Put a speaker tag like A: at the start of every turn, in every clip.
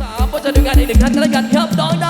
A: สามพ
B: บเจอกันอีกหนึ่งท่านกันแล้
A: ว
B: กันค
A: รับน้อ
B: ง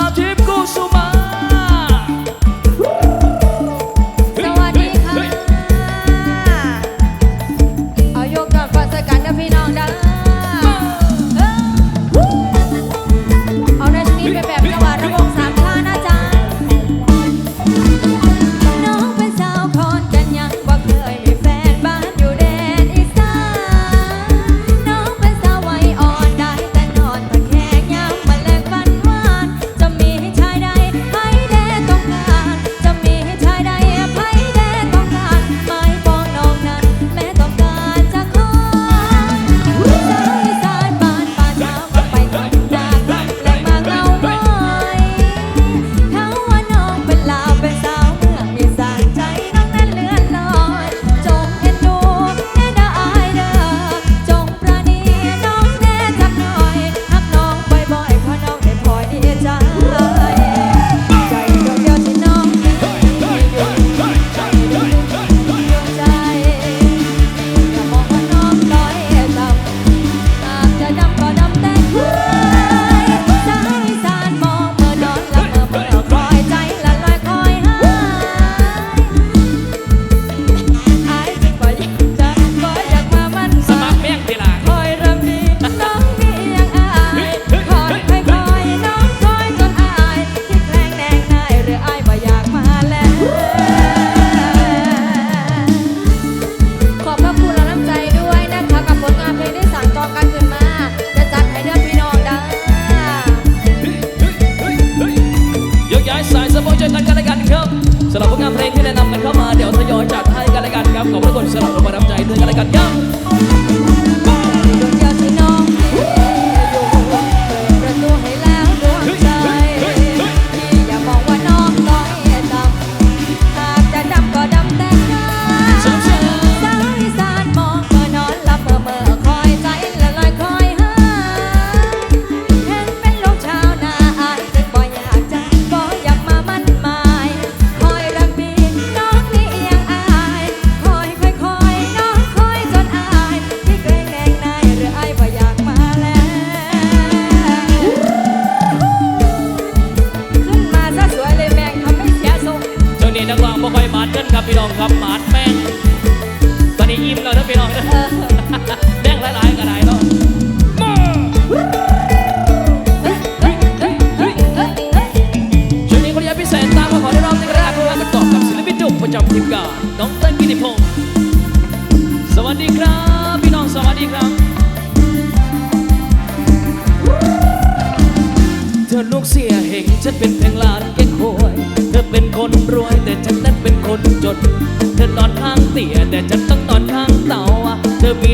B: me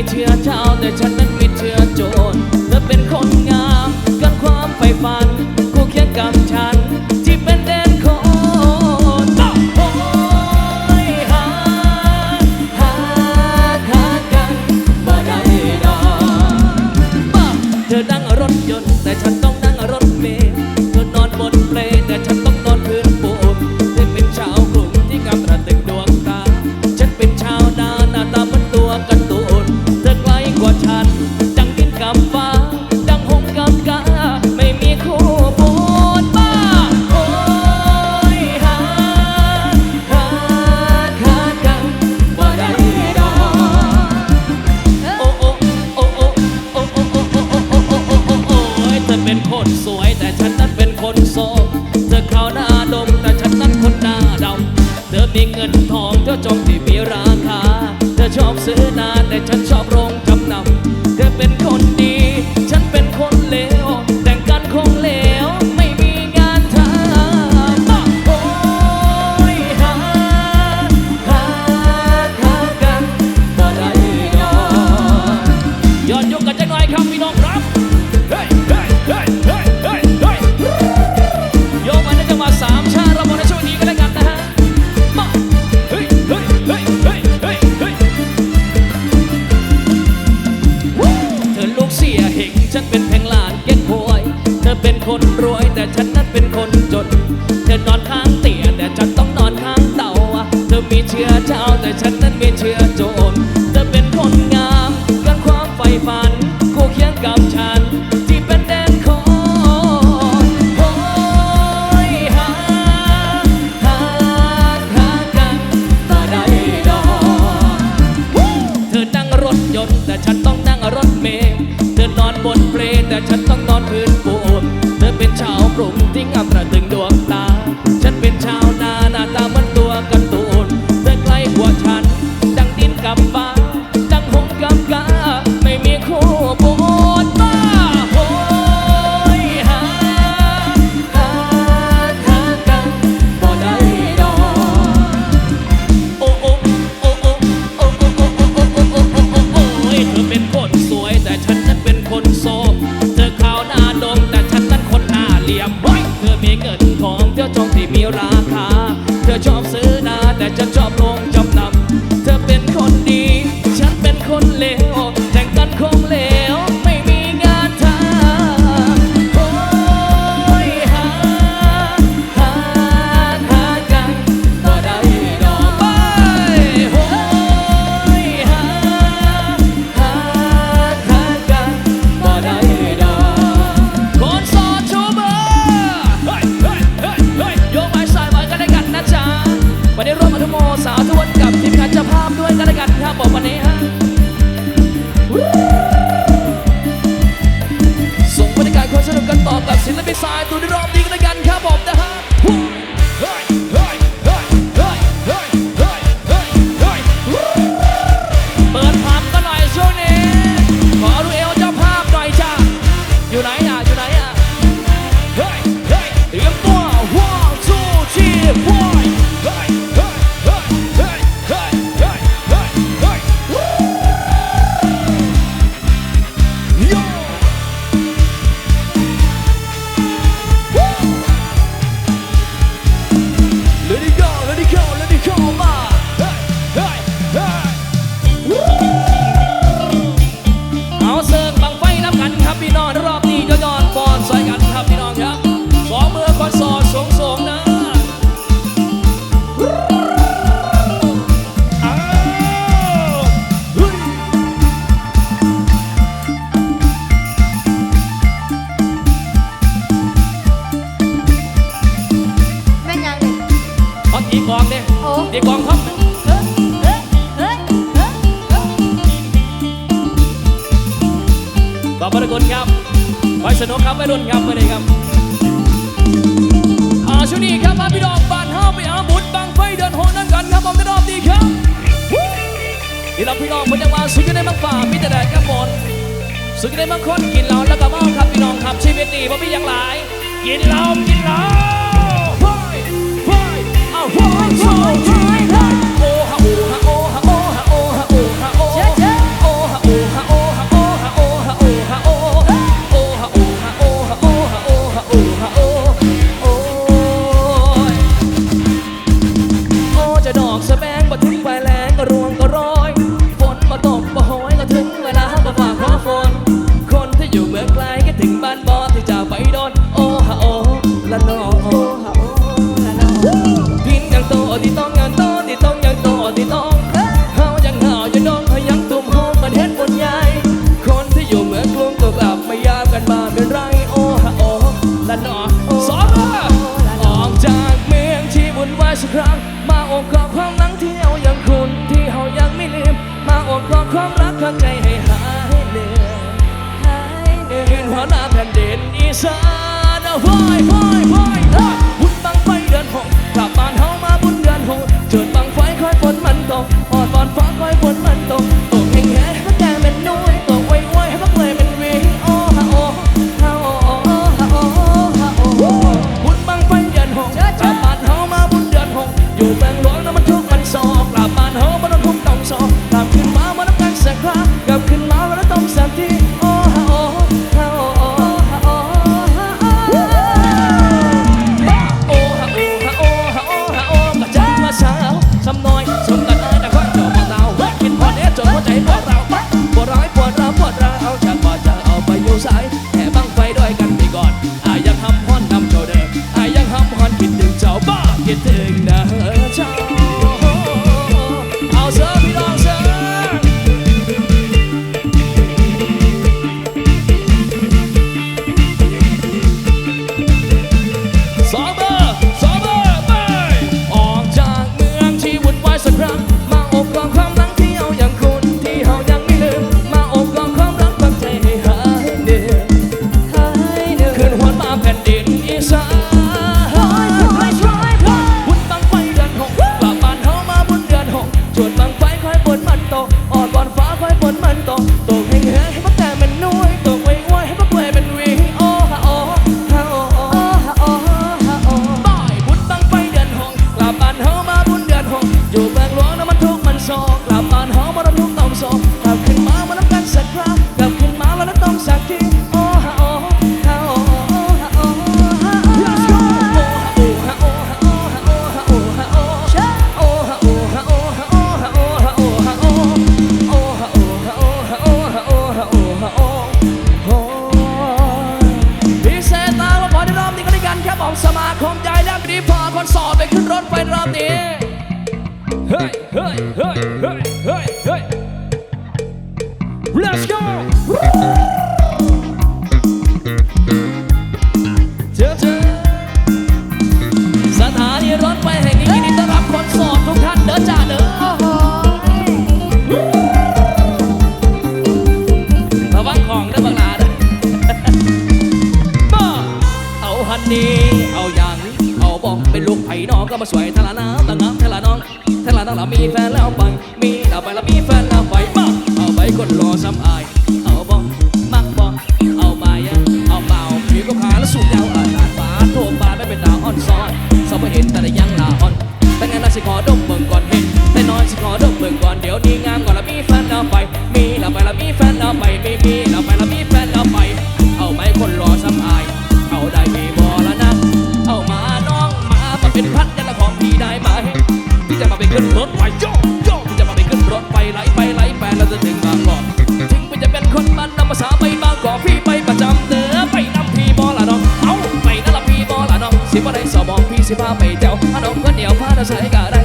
B: เชื่อเจ้าแต่
A: ฉันไม่
B: ยี่เรา
A: พี่น้องมันยังว่าสุดยอดได้มางฝ่ามิแต่แดดกับฝนสุดยอดได้
B: มา
A: งคนกินเหล้าแล้วก็เมาครับพี่น้องครับชีวิตดีเพราะมีอย่างหลาย กินเหล้ากินเหล้าไฟไฟเอาไฟโซ่ไฟไฟ coisa าสวยทะลาน้ำลงงามทะลาน้องทะละน้องเรามีแฟนแล้วปัง สิบ่ได้สอบบอกพี่สิบ้าไปเที่ยวขนม
B: ข้าเห
A: นีย
B: วพา
A: เราใส่
B: ก็
A: ได้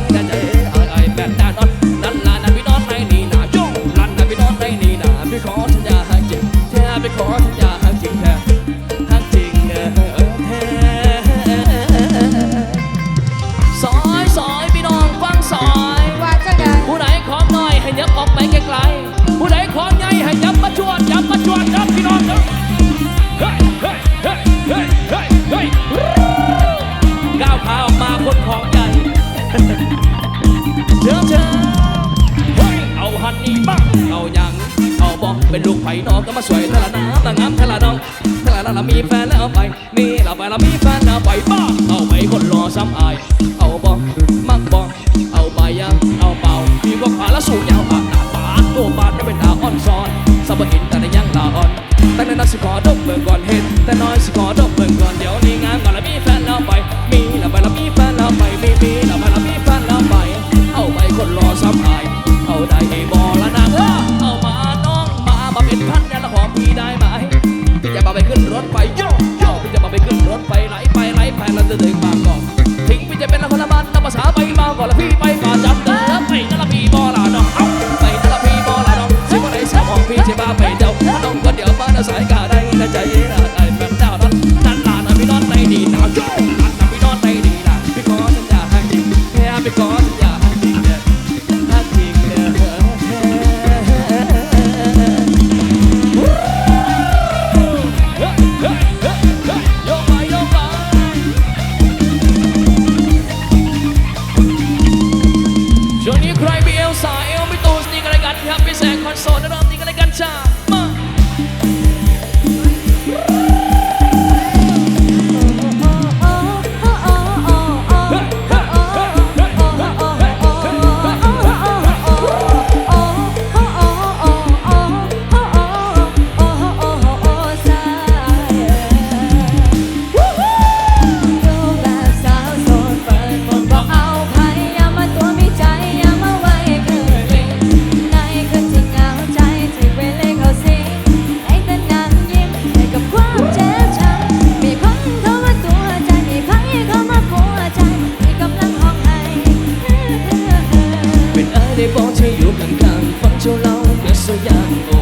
A: อยู่ข้างๆฟังเจ้าเล่าเปี
B: ย
A: ส
B: ยาม
A: โอ้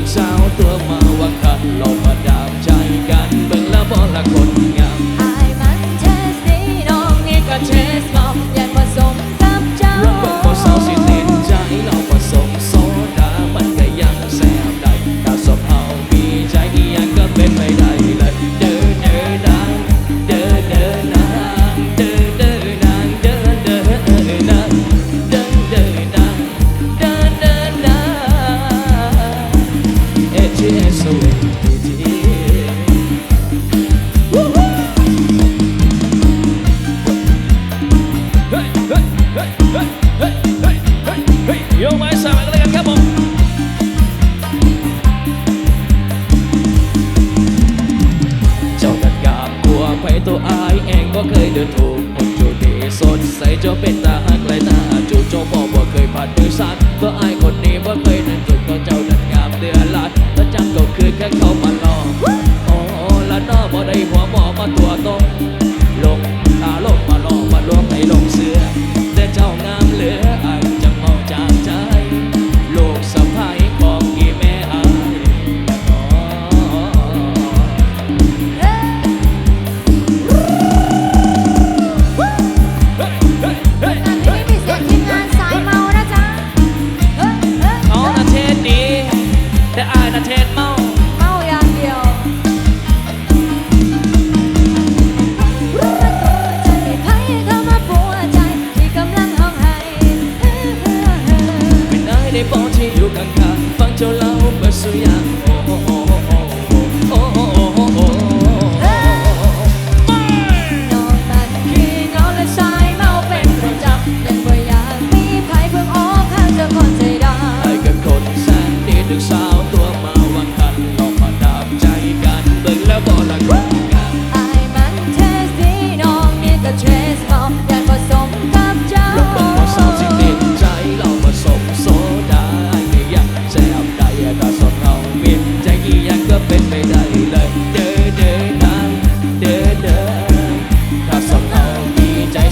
A: ึกสาว
B: ตัวมาวังกันลงมาดามใจกันเบิ่งแล้
A: วบอละคนงามไอ้มันเท
C: สดีน้องนี่
D: ก็เท
C: สมองอยากผส
D: ม
A: กับเจ้ารักบ่สาวสิติดใจน้อง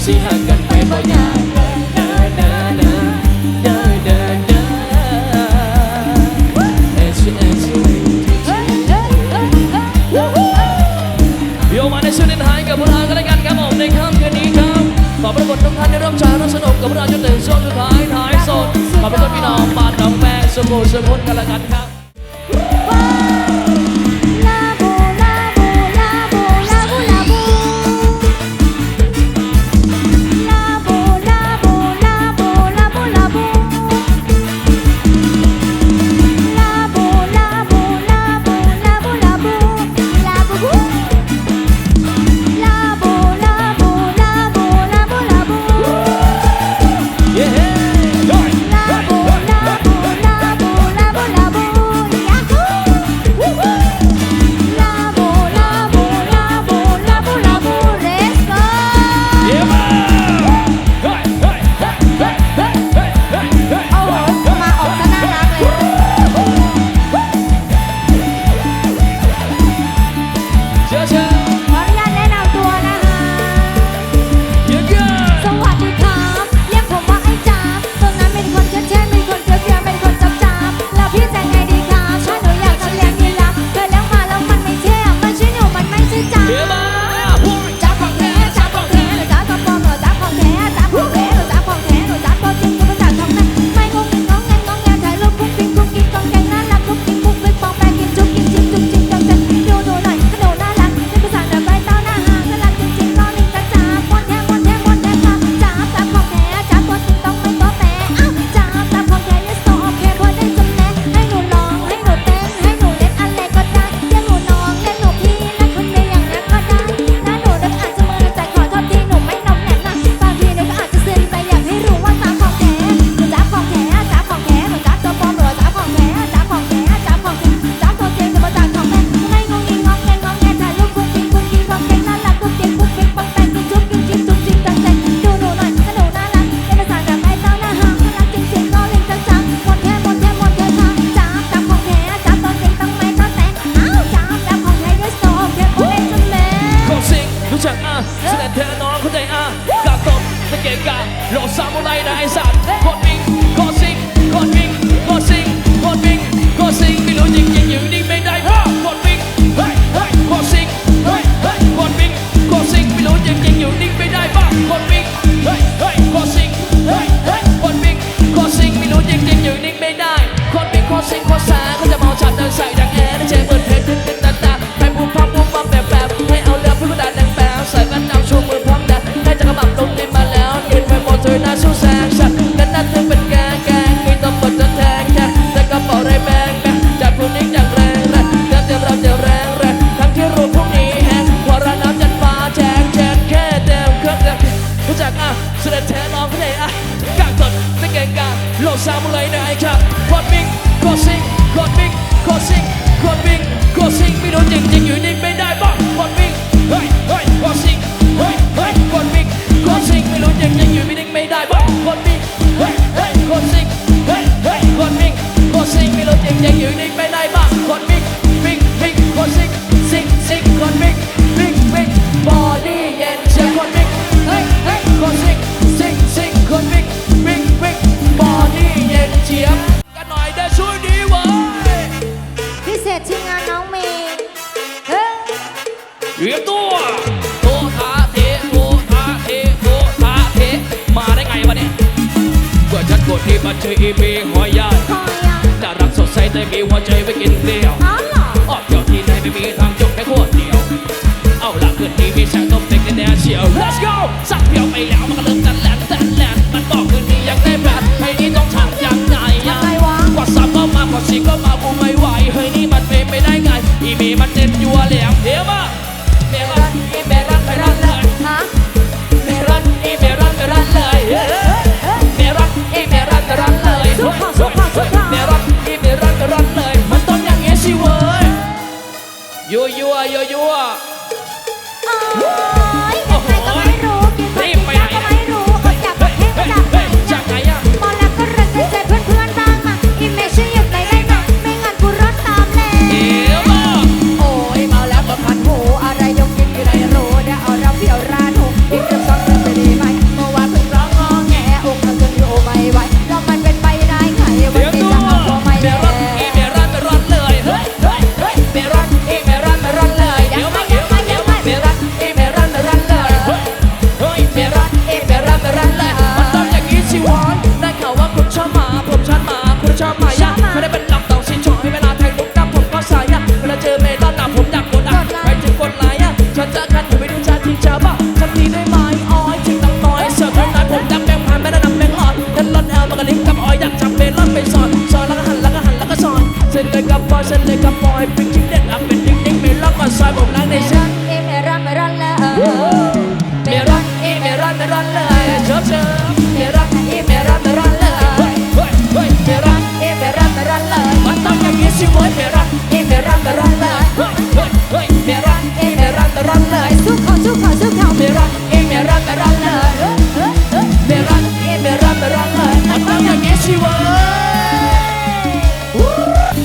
A: sihakan pe banyak Hãy subscribe cho kênh Ghiền Mì Gõ Để không bỏ lỡ những video hấp dẫn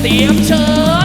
A: เต
C: รียมเชิญ